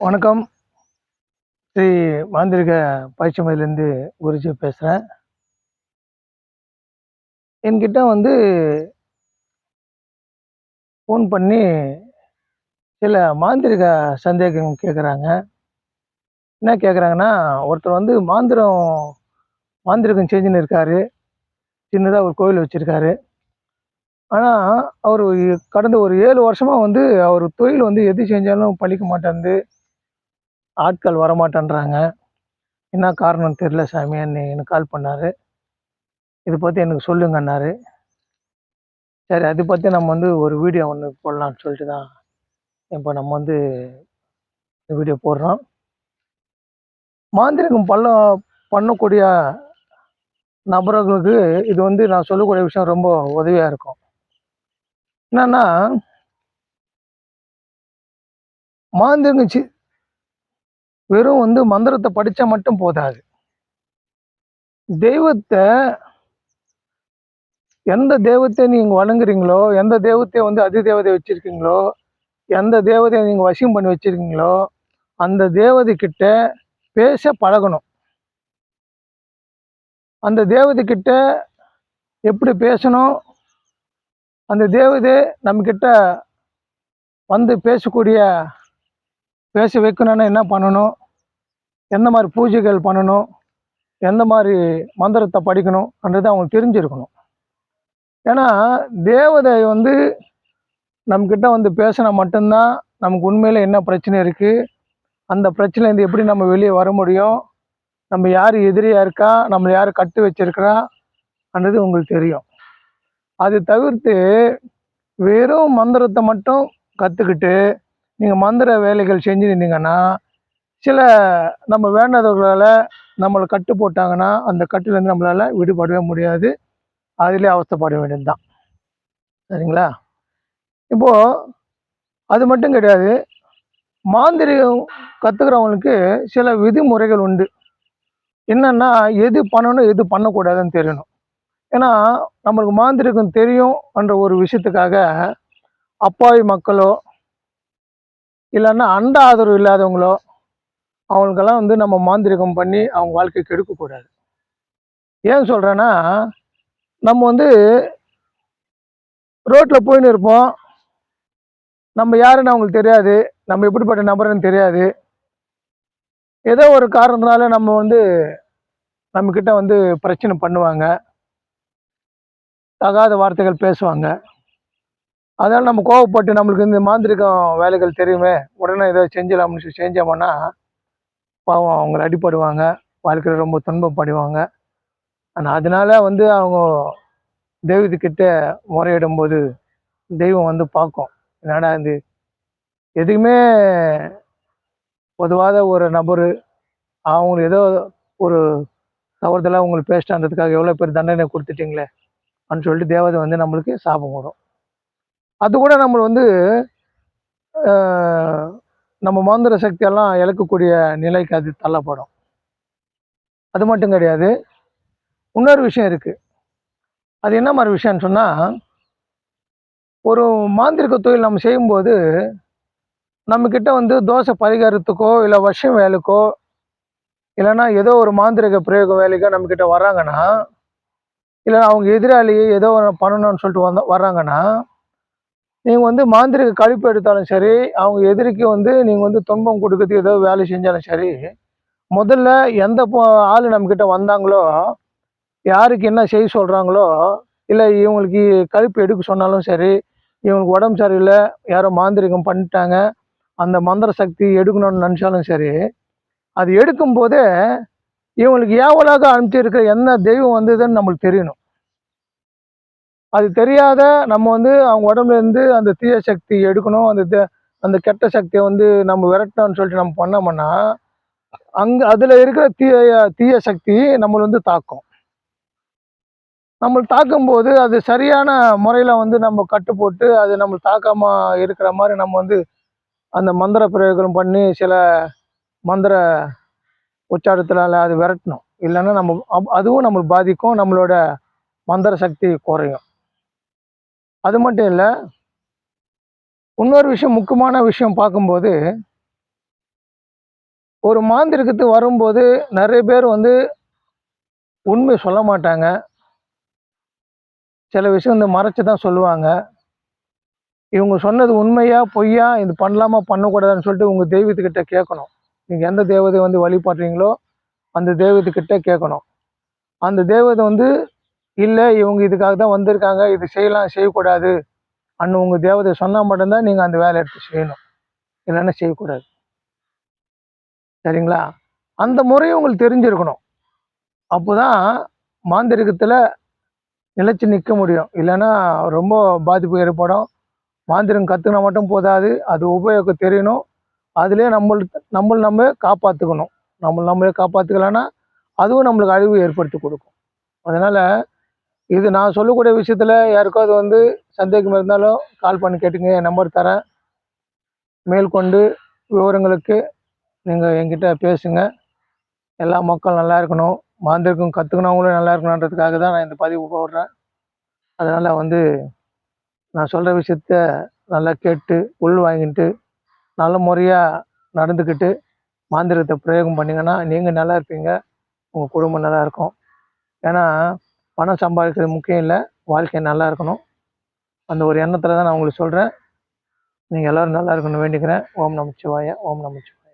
வணக்கம். ஸ்ரீ மாந்திரிக பயிற்சி குருஜி பேசுகிறேன் என்கிட்ட வந்து ஃபோன் பண்ணி சில மாந்திரிக சந்தேகம் கேட்குறாங்க என்ன கேட்குறாங்கன்னா ஒருத்தர் வந்து மாந்திரம் மாந்திரிகம் செஞ்சுன்னு இருக்காரு. சின்னதாக ஒரு கோயில் வச்சுருக்காரு. ஆனால் அவர் கடந்த ஒரு ஏழு வருஷமாக வந்து அவர் தொழில் வந்து எது செஞ்சாலும் பழிக்க மாட்டேன்து. ஆட்கள் வரமாட்டேன்றாங்க. என்ன காரணம் தெரில சாமியான்னு எனக்கு கால் பண்ணார். இதை பற்றி எனக்கு சொல்லுங்கன்னாரு. சரி அதை பற்றி நம்ம வந்து ஒரு வீடியோ ஒன்று போடலான்னு சொல்லிட்டு தான் இப்போ நம்ம வந்து இந்த வீடியோ போடுறோம். மாந்திரிகம் பல்ல பண்ணக்கூடிய நபர்களுக்கு இது வந்து நான் சொல்லக்கூடிய விஷயம் ரொம்ப உதவியாக இருக்கும். என்னன்னா மாந்திரிகம் சி வெறும் வந்து மந்திரத்தை படித்தா மட்டும் போதாது. தெய்வத்தை எந்த தெய்வத்தை நீங்கள் வணங்குறீங்களோ எந்த தெய்வத்தை வந்து அதி தேவதை வச்சுருக்கீங்களோ எந்த தேவதையை நீங்கள் வசியம் பண்ணி வச்சுருக்கீங்களோ அந்த தேவதை கிட்ட பேச பழகணும். அந்த தேவதை கிட்ட எப்படி பேசணும்? அந்த தேவதை நம்மக்கிட்ட வந்து பேசக்கூடிய பேச வைக்கணும்னா என்ன பண்ணணும்? எந்த மாதிரி பூஜைகள் பண்ணணும்? எந்த மாதிரி மந்திரத்தை படிக்கணும்ன்றது அவங்களுக்கு தெரிஞ்சிருக்கணும். ஏன்னா தேவதை வந்து நம்மக்கிட்ட வந்து பேசினா மட்டும்தான் நமக்கு உண்மையில் என்ன பிரச்சனை இருக்குது அந்த பிரச்சனைலேருந்து எப்படி நம்ம வெளியே வர முடியும்? நம்ம யார் எதிரியாக இருக்கா? நம்மளை யார் கட்டு வச்சிருக்கிறான்றது உங்களுக்கு தெரியும். அது தவிர்த்து வெறும் மந்திரத்தை மட்டும் கற்றுக்கிட்டு நீங்கள் மந்திர வேலைகள் செஞ்சுருந்தீங்கன்னா சில நம்ம வேண்டாதவர்களால் நம்மளை கட்டு போட்டாங்கன்னா அந்த கட்டுலேருந்து நம்மளால் விடுபடவே முடியாது. அதிலே அவஸ்தப்பட வேண்டியது தான் சரிங்களா? இப்போது அது மட்டும் கிடையாது. மாந்திரிகம் கற்றுக்கிறவங்களுக்கு சில விதிமுறைகள் உண்டு. என்னென்னா எது பண்ணணும் எது பண்ணக்கூடாதுன்னு தெரியணும். ஏன்னா நம்மளுக்கு மாந்திரிகம் தெரியும்ன்ற ஒரு விஷயத்துக்காக அப்பாவி மக்களோ இல்லைன்னா அண்ட ஆதரவு இல்லாதவங்களோ அவங்களுக்கெல்லாம் வந்து நம்ம மாந்திரிகம் பண்ணி அவங்க வாழ்க்கை கெடுக்கக்கூடாது ஏன் சொல்கிறேன்னா நம்ம வந்து ரோட்டில் போயின்னு இருப்போம். நம்ம யாருன்னு அவங்களுக்கு தெரியாது. நம்ம எப்படிப்பட்ட நபர்னு தெரியாது. ஏதோ ஒரு காரணத்தினால நம்ம வந்து நம்மக்கிட்ட வந்து பிரச்சனை பண்ணுவாங்க. தகாத வார்த்தைகள் பேசுவாங்க. அதனால் நம்ம கோவப்பட்டு நம்மளுக்கு இந்த மாந்திரிகம் வேலைகள் தெரியுமே உடனே ஏதோ செஞ்சிடலாம்னு சொல்லி செஞ்சோம்னா பாவம் அவங்கள அடிப்படுவாங்க வாழ்க்கையில் ரொம்ப துன்பப்படுவாங்க. ஆனால் அதனால வந்து அவங்க தெய்வத்துக்கிட்ட முறையிடும்போது தெய்வம் வந்து பார்க்கும். என்னடா இது? எதுக்குமே பொதுவாத ஒரு நபர் அவங்க ஏதோ ஒரு தவறுதலாக உங்களுக்கு பேசிட்டான்றதுக்காக எவ்வளோ பேர் தண்டனை கொடுத்துட்டீங்களே அப்படின்னு சொல்லிட்டு தேவதை வந்து நம்மளுக்கு சாபம் வரும். அது கூட நம்ம வந்து நம்ம மந்திர சக்தியெல்லாம் இழக்கக்கூடிய நிலைக்கு அது தள்ளப்படும். அது மட்டும் கிடையாது. இன்னொரு விஷயம் இருக்குது அது என்ன மாதிரி விஷயம்னு சொன்னால் ஒரு மாந்திரிக தொழில் நம்ம செய்யும்போது நம்மக்கிட்ட வந்து தோசை பரிகாரத்துக்கோ இல்லை வருஷம் வேலைக்கோ இல்லைன்னா ஏதோ ஒரு மாந்திரிக பிரயோக வேலைக்கோ நம்மக்கிட்ட வராங்கன்னா இல்லை அவங்க எதிராளியே ஏதோ பண்ணணும்னு சொல்லிட்டு வந்த வர்றாங்கன்னா நீங்கள் வந்து மாந்திரிக கழிப்பு எடுத்தாலும் சரி அவங்க எதிரிக்கு வந்து நீங்கள் வந்து துன்பம் கொடுக்கறதுக்கு ஏதோ வேலை செஞ்சாலும் சரி முதல்ல எந்த ஆள் நம்மக்கிட்ட வந்தாங்களோ யாருக்கு என்ன செய்ய சொல்கிறாங்களோ இல்லை இவங்களுக்கு கழிப்பு எடுக்க சொன்னாலும் சரி இவங்களுக்கு உடம்பு சரியில்லை யாரோ மாந்திரிகம் பண்ணிட்டாங்க அந்த மந்திர சக்தி எடுக்கணும்னு நினச்சாலும் சரி அது எடுக்கும் போதே இவங்களுக்கு ஏவலாக அனுப்பிச்சிருக்கிற என்ன தெய்வம் வந்ததுன்னு நம்மளுக்கு தெரியணும். அது தெரியாத நம்ம வந்து அவங்க உடம்புல இருந்து அந்த தீய சக்தி எடுக்கணும் அந்த அந்த கெட்ட சக்தியை வந்து நம்ம விரட்டணும்னு சொல்லிட்டு நம்ம பண்ணோம்னா அங்கே அதில் இருக்கிற தீய தீய சக்தி நம்மளை வந்து தாக்கும். நம்ம தாக்கும்போது அது சரியான முறையில் வந்து நம்ம கட்டு போட்டு அது நம்ம தாக்காமல் இருக்கிற மாதிரி நம்ம வந்து அந்த மந்திர பிரயோகம் பண்ணி சில மந்திர உச்சாரத்தில் அது விரட்டணும். இல்லைன்னா நம்ம அதுவும் நம்மளுக்கு பாதிக்கும் நம்மளோட மந்திர சக்தி குறையும். அது மட்டும் இல்லை இன்னொரு விஷயம் முக்கியமான விஷயம் பார்க்கும்போது ஒரு மாந்திரிகத்துக்கு வரும்போது நிறைய பேர் வந்து உண்மை சொல்ல மாட்டாங்க. சில விஷயம் இந்த மறைச்சு தான் சொல்லுவாங்க. இவங்க சொன்னது உண்மையா பொய்யா இது பண்ணலாமா பண்ணக்கூடாதுன்னு சொல்லிட்டு உங்கள் தெய்வத்துக்கிட்ட கேட்கணும். நீங்கள் எந்த தெய்வத்தை வந்து வழிபடுறீங்களோ அந்த தெய்வத்துக்கிட்ட கேட்கணும். அந்த தெய்வத்தை வந்து இல்லை இவங்க இதுக்காக தான் வந்திருக்காங்க. இது செய்யலாம் செய்யக்கூடாது. அன்னு உங்கள் தேவதை சொன்னால் மட்டும்தான் நீங்கள் அந்த வேலையை எடுத்து செய்யணும். இல்லைன்னா செய்யக்கூடாது. சரிங்களா? அந்த முறையை உங்களுக்கு தெரிஞ்சிருக்கணும். அப்போ தான் மாந்திரிகத்தில் நிலச்சி நிற்க முடியும். இல்லைன்னா ரொம்ப பாதிப்பு ஏற்படும். மாந்திரம் கற்றுக்கினா மட்டும் போதாது. அது உபயோகம் தெரியணும். அதுலேயே நம்மளுக்கு நம்மளை நம்ம காப்பாற்றுக்கணும் நம்மளை நம்மளே காப்பாற்றுக்கலன்னா அதுவும் நம்மளுக்கு அழிவு ஏற்படுத்தி கொடுக்கும். அதனால் இது நான் சொல்லக்கூடிய விஷயத்தில் யாருக்காவது வந்து சந்தேகம் இருந்தாலும் கால் பண்ணி கேட்டுங்க. என் நம்பர் தரேன். மேற்கொண்டு விவரங்களுக்கு நீங்கள் என்கிட்ட பேசுங்க. எல்லா மக்களும் நல்லா இருக்கணும். மாந்திருக்கும் கற்றுக்கணவங்களும் நல்லா இருக்கணுன்றதுக்காக தான் நான் இந்த பதிவு போடுறேன். அதனால் வந்து நான் சொல்கிற விஷயத்த நல்லா கேட்டு உள் வாங்கிட்டு நல்ல முறையாக நடந்துக்கிட்டு மாந்திரத்தை பிரயோகம் பண்ணிங்கன்னா நீங்கள் நல்லா இருப்பீங்க. உங்கள் குடும்பம் நல்லா இருக்கும். ஏன்னா பணம் சம்பாதிக்கிறது முக்கியம் இல்லை. வாழ்க்கை நல்லா இருக்கணும். அந்த ஒரு எண்ணத்தில் தான் நான் உங்களுக்கு சொல்கிறேன் நீங்கள் எல்லோரும் நல்லா இருக்கணும்னு வேண்டிக்கிறேன். ஓம் நமச்சிவாய ஓம் நமச்சிவாய.